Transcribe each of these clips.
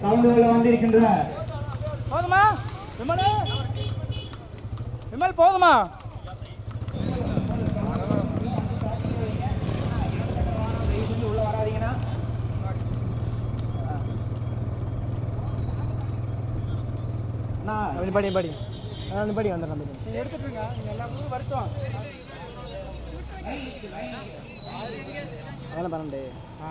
சவுண்டுகள் வந்திருக்கின்ற போதுமா? விமல்? விமல் போதுமா? படி படி. படி வந்துடுறேன் எடுத்துட்டுருங்க நீங்க எல்லா ஊரும் வரட்டும் அதெல்லாம் பன்னெண்டு ஆ.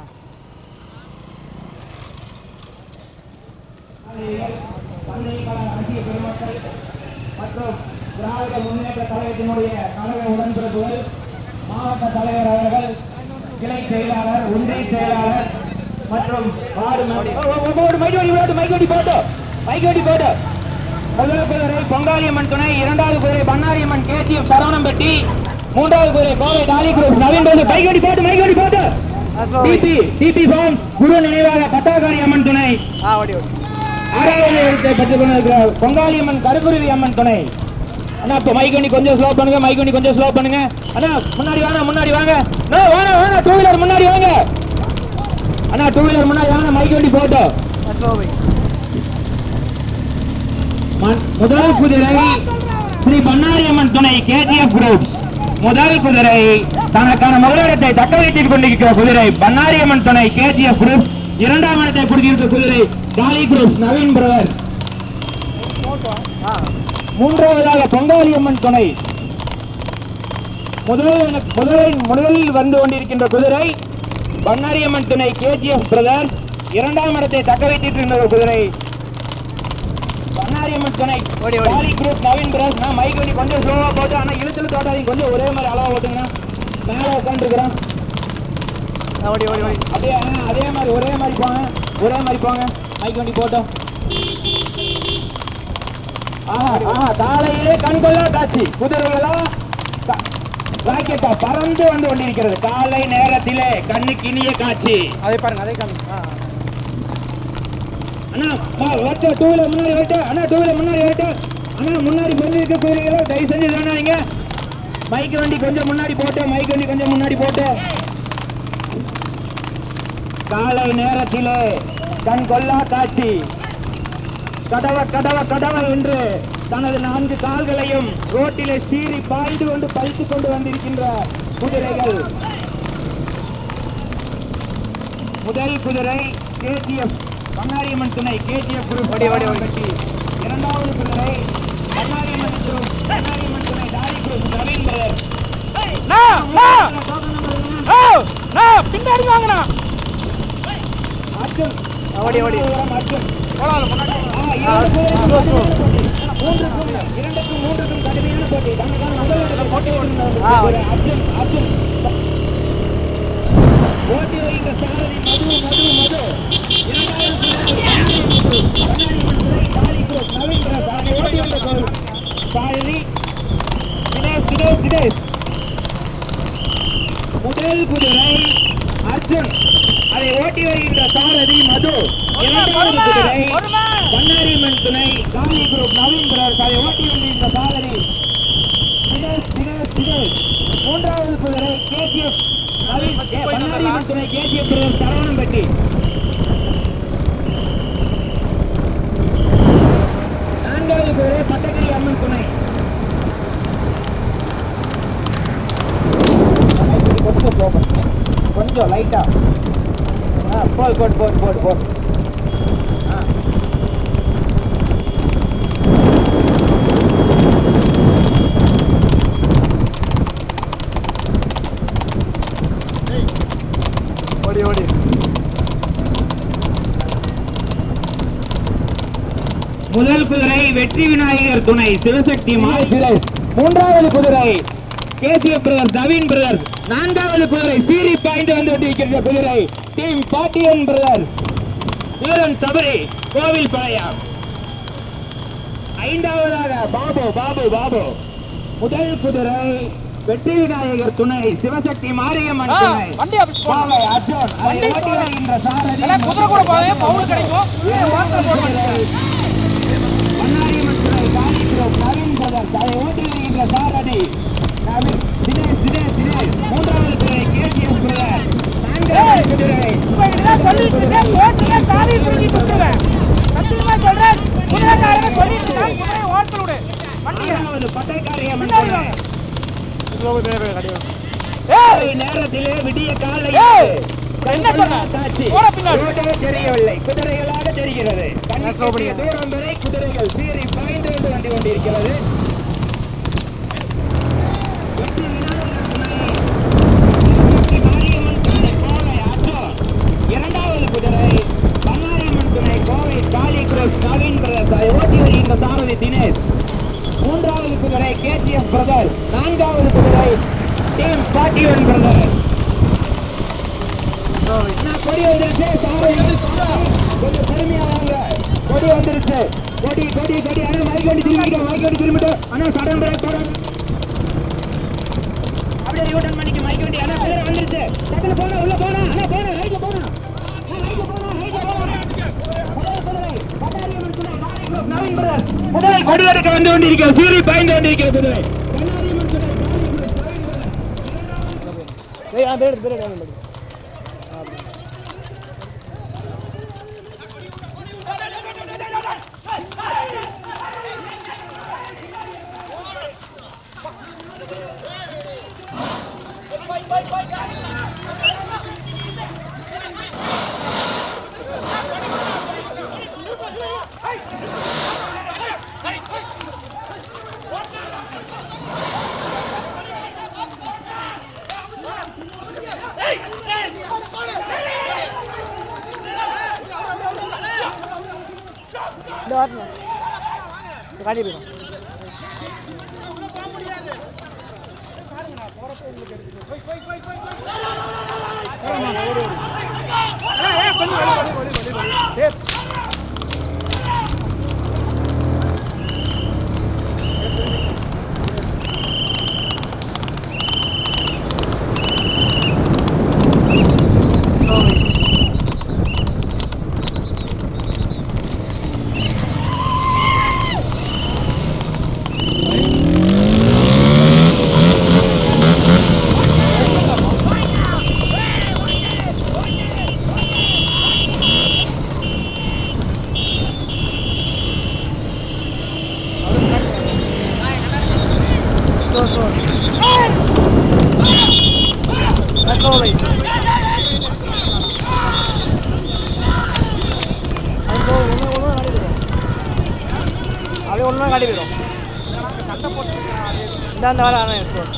பந்தயக்கால அரசியல் பெருமக்கள் மற்றும் திராவிட முன்னேற்ற கழகத்தினுடைய கழக உடன்பிறப்புகள் மாவட்ட தலைவர் அவர்கள் கிளை செயலாளர் ஒன்றிய செயலாளர் மற்றும் மைக்கோடி மைக்கோடி போட்டோ மைக்கோடி போட்டோ முதல் குதிரை பொங்காளியம்மன் துணை இரண்டாவது குதிரை பண்ணாரியம்மன் கேசிஎஃப் சரவணம்பட்டி மூன்றாவது குதிரை கோவை டாலி குரூப் நவீன் போது மைக்கோடி போட்டு மைக்கோடி போட்டு டிபி டிபி ஃபார்ம் குரு நினைவாக பத்தாக்காரி அம்மன் துணை. ஆறாவது இடத்தை பெற்றுக் கொண்டிருக்கிற பொங்காளி அம்மன் கருக்குருவி அம்மன் துணை. அண்ணா இப்போ மைக்கோனி கொஞ்சம் ஸ்லோ பண்ணுங்க மைக்கோனி கொஞ்சம் ஸ்லோ பண்ணுங்க. அண்ணா முன்னாடி வாங்க முன்னாடி வாங்க. அண்ணா வாங்க வாங்க டூ வீலர் முன்னாடி வாங்க. அண்ணா டூ வீலர் முன்னாடி வாங்க மைக்கோனி போட்டோ ஸ்லோவை முதல் குதிரை ஸ்ரீ பண்ணாரி அம்மன் துணை கேஜிஎஃப் குரூப் முதல் குதிரை தனக்கான முதலிடத்தை தக்க வைத்துக் கொண்டிருக்கிற குதிரை பண்ணாரி அம்மன் துணை கேஜிஎஃப் குரூப் இரண்டாம் இடத்தை பிடித்திருக்கிற குதிரை டாலி குரூப் நவீன் பிரதர் மூன்றாவதாக பொங்காளி அம்மன் துணை. முதல் முதலில் முதலில் வந்து கொண்டிருக்கின்ற குதிரை பண்ணாரி அம்மன் துணை கேஜிஎஃப் பிரதர் இரண்டாம் இடத்தை தக்க வைத்திருக்கின்ற குதிரை பண்ணாரி அம்மன் துணை. டாலி குரூப் நவீன் பிரதர் நான் மைக் வண்டி கொஞ்சம் ஸ்லோவா போட்டு ஆனா இழுத்துல தோட்டாதீங்க கொஞ்சம் ஒரே மாதிரி அளவா ஓட்டுங்கண்ணா. மேல உட்காந்துருக்கிறோம் ஆ, ஓடி ஓடி ஓடி. அதே மாதிரி ஒரே மாதிரி போங்க. ஒரே மாதிரி போங்க. மைக் வண்டி போட்டோம் காலையிலே கண்கொள்ளா காட்சி. குதிரைகளா ராக்கெட்டா பறந்து வந்து கொண்டிருக்கிறது. காலை நேரத்திலே கண்ணுக்கு இனிய காட்சி. அதை பாருங்க அதை அண்ணா வரட்டும் டூ வீலர் முன்னாடி அண்ணா டூ வீலர் முன்னாடி வரட்டும். அண்ணா முன்னாடி வந்து இருக்க குதிரைகளோ தயவு செஞ்சு சொன்னாங்க மைக் வண்டி கொஞ்சம் முன்னாடி போட்டு மைக் வண்டி கொஞ்சம் முன்னாடி போட்டு. காலை நேரத்திலே கண் கொள்ளா காட்சி. கடவ கடவ கடவ என்று தனது நான்கு கால்களையும் ரோட்டிலே சீறி பாய்ந்து கொண்டு பறித்துக் கொண்டு வந்திருக்கின்ற குதிரைகள். முதல் குதிரை கேஜிஎஃப் பண்ணாரியம்மன் துணை கேஜிஎஃப் குரூப். கட்டி இரண்டாவது குதிரை பண்ணாரியம்மன் குரூப் பண்ணாரியம்மன் துணை டாரி குரூப் நா பின்னாடி வாங்கண்ணா. அர்ஜுன் ஓடி, ஓடி. போலாம் இரண்டுக்கும் மூன்றுக்கும் கடுமையான போட்டி தனக்கான போட்டி அர்ஜுன் அர்ஜுன் ஓட்டி வருகின்ற சாரதி மது மது மது வந்த முதல் குதிரை அர்ஜுன் அதை ஓட்டி வருகின்ற சாரதி மது. இரண்டாவது குதிரை. பண்ணாரிமன் துணை. காந்தி குரூப் நவீன் பிரதர் அதை ஓட்டி வந்திருந்த சாரதி. தினேஷ் தினேஷ் தினேஷ் மூன்றாவது குதிரை கேசிஎஃப் நவீன் ஏ, பண்ணாரிமன் துணை கேசிஎஃப் பிரதர் சரவணம்பட்டி நான்காவது குதிரை பட்டகிரி அம்மன் துணை கொஞ்சம் ஸ்லோ பண்ணுங்க கொஞ்சம் லைட்டா ஆ போடு போடு போடு போடு போடு. ஆ. ஓடி ஓடி. முதல் குதிரை வெற்றி விநாயகர் துணை சிவசக்தி மாய் மூன்றாவது குதிரை. கேசிய பிரதர் நவீன் பிரதர். நான்காவது குதிரை சீறி பாய்ந்து வந்து கொண்டிருக்கின்ற குதிரை டீம் பாட்டியன் பிரதர். வீரன் சபரி கோவில் பாளையம் ஐந்தாவதாக பாபு பாபு பாபு. முதல் குதிரை வெற்றி விநாயகர் துணை சிவசக்தி மாரியம்மன் துணை. கோவை அர்ஜுன் அதை ஓட்டி. வருகின்ற சாரதி பண்ணாரியம்மன் துறை காளிபுரம் நவீன் பிரதர்ஸ் அதை ஓட்டி வருகின்ற சாரதி. தினேஷ் தினேஷ் தினேஷ் மூன்றாவது துறை கேசிஎம் பிரதர் நான்காவது குதிரை இப்ப இதெல்லாம் சொல்லிட்டு இருக்கேன், ஓட்டுல தாலி தூக்கி கொடுத்துருவேன் விடிய காலை ஏய், என்ன சொன்ன? தெரியவில்லை. குதிரைகளாக தெரிகிறது? தூரம் வரை குதிரைகள் சீறி பாய்ந்து வந்து வந்து கொண்டிருக்கிறது. இரண்டாவது குதிரை பன்னாரியம்மன் துணை கோவை காளி குரோஸ் நவீன் பிரதர்ஸ் ஓட்டி வருகின்ற தினேஷ். மூன்றாவது குதிரை கேஜிஎஃப் பிரதர். நான்காவது குதிரை டீம் ஒன் பிரதர். கொடி வந்துருச்சு சாரதி கொஞ்சம் பொறுமையா வாங்க கொடி வந்துருச்சு கொடி கொடி கொடி அண்ணா மைக் வண்டி திரும்பிட்டு மைக் வண்டி திரும்பிட்டு அண்ணா சடன் பிரேக் போட அப்படியே யூட்டன் பண்ணிக்க மைக் வண்டி அண்ணா குதிரை வந்துருச்சு டக்குனு போனா உள்ள போனா அண்ணா போனா ரைட்ல போனா அண்ணா, ரைட்ல போனா ரைட்ல போனா பழைய குதிரை, பட்டாரியம்மன் குதிரை, காளை குரோஸ் நவீன் பிரதர்ஸ். குதிரை கொடி எடுக்க வந்து கொண்டிருக்கிற சீறி பாய்ந்து கொண்டிருக்கிற குதிரை பன்னாரியம்மன் குதிரை, காளை குரோஸ் நவீன் பிரதர்ஸ். ஏய், കൺട്രോൾ അത് ഒന്നാം കാടി വരും എന്താ പറയുക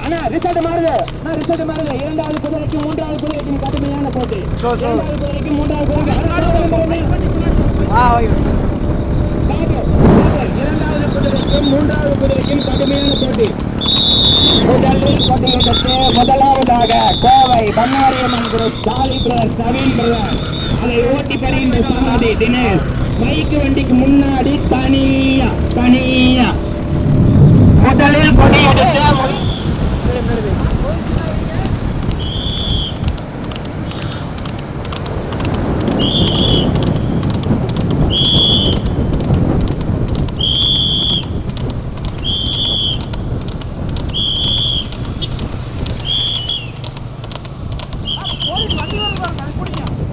அண்ணா ரிசல்ட் மாறுது ரிசல்ட் மாறுது இரண்டாவது குதிரைக்கு மூன்றாவது குதிரைக்கு கடுமையான போட்டி இரண்டாவது குதிரைக்கு மூன்றாவது இரண்டாவது மூன்றாவது கடுமையான போட்டி முதலில் போட்டியிடத்து முதலாவதாக கோவை பன்னாரியம்மன் குரு சாலி பிரதர் நவீன் பிரதர் அதை ஓட்டி பெறுகின்ற சாரதி தினேஷ் மைக்கு வண்டிக்கு முன்னாடி தனியா தனியா முதலில் கொடி கொடியெடுத்து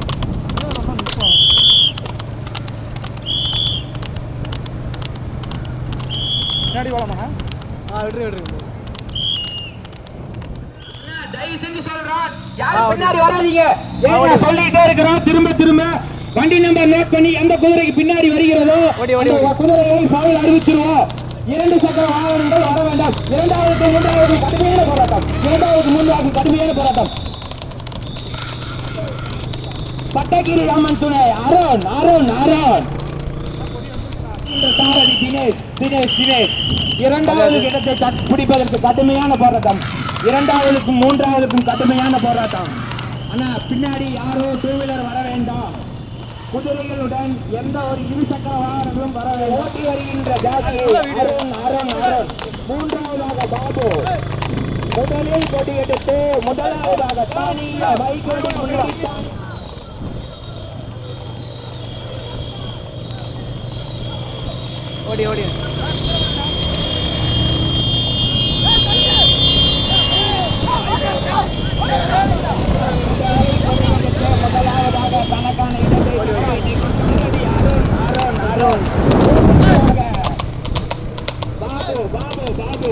பின்னாடி போலாமா ஆ விட்டுரு விட்டுரு தயவு செஞ்சு சொல்றோம் ஆ, யாரும் ஓகே. பின்னாடி வராதீங்க? சொல்லிட்டே இருக்கிறோம்? திரும்ப திரும்ப. வண்டி நம்பர் நோட் பண்ணி எந்த குதிரைக்கு பின்னாடி வருகிறதோ. குதிரையை ஃபவுல் அறிவிச்சிருவோம். இரண்டு சக்கர வாகனங்கள் வர வேண்டாம். இரண்டாவது மூன்றாவது கடுமையான போராட்டம். இரண்டாவது மூன்றாவது கடுமையான போராட்டம். பட்டகிரி ராமன் துணை. அருண் அருண் அருண். சாரதி தினேஷ் தினேஷ் தினேஷ். இரண்டாவது இடத்தை பிடிப்பதற்கு கடுமையான போராட்டம். இரண்டாவதுக்கும் மூன்றாவதுக்கும் கடுமையான போராட்டம். ஆனா பின்னாடி யாரோ டூ வீலர் வர வேண்டாம். குதிரைகளுடன் எந்த ஒரு இருசக்கர வாகனங்களும் வர ஓட்டி வருகின்ற மூன்றாவதாக பாபு. முதலில் கொடி எடுத்து முதலாவதாக தானிய வைகோடி ஓடி ஓடி முதலாவதாக தனக்கான இடத்தை உருவாக்கிக் கொண்டிருக்கிறது அருண், அருண், அருண். மூன்றாவதாக பாபு பாபு பாபு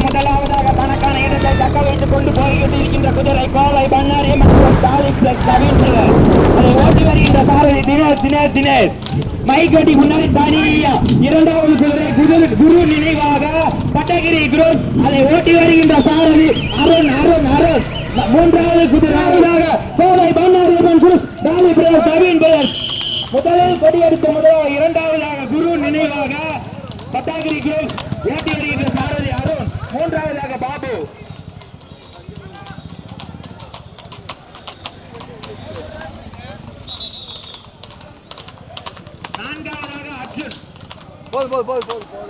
முதலாவதாக தனக்கான இடத்தை தக்க வைத்துக் கொண்டு போய்கிட்டிருக்கின்ற குதிரை கோவை பண்ணாரி மற்றும் காலிப்ளெக்ஸ் ரவீந்திரன் அதை ஓட்டி வருகின்ற சாரதி தினேஷ் தினேஷ் தினேஷ். மைக்கடி முன்னாடி தனியா இரண்டாவது குதிரை குதிரை குரு நினைவாக பட்டகிரி குரூப் அதை ஓட்டி வருகின்ற சாரதி அருண் அருண் அருண். மூன்றாவது குதிரையாக Kovai Bannari group brother சவீன் brother முதலில் கொடியெடுத்த முதல் இரண்டாவதாக குரு நினைவாக பட்டாகிரி குரூப் ஓட்டி வருகின்ற சாரதி அருண் மூன்றாவதாக பாபு நான்காவதாக அர்ஜுன் போது போது போது போது போது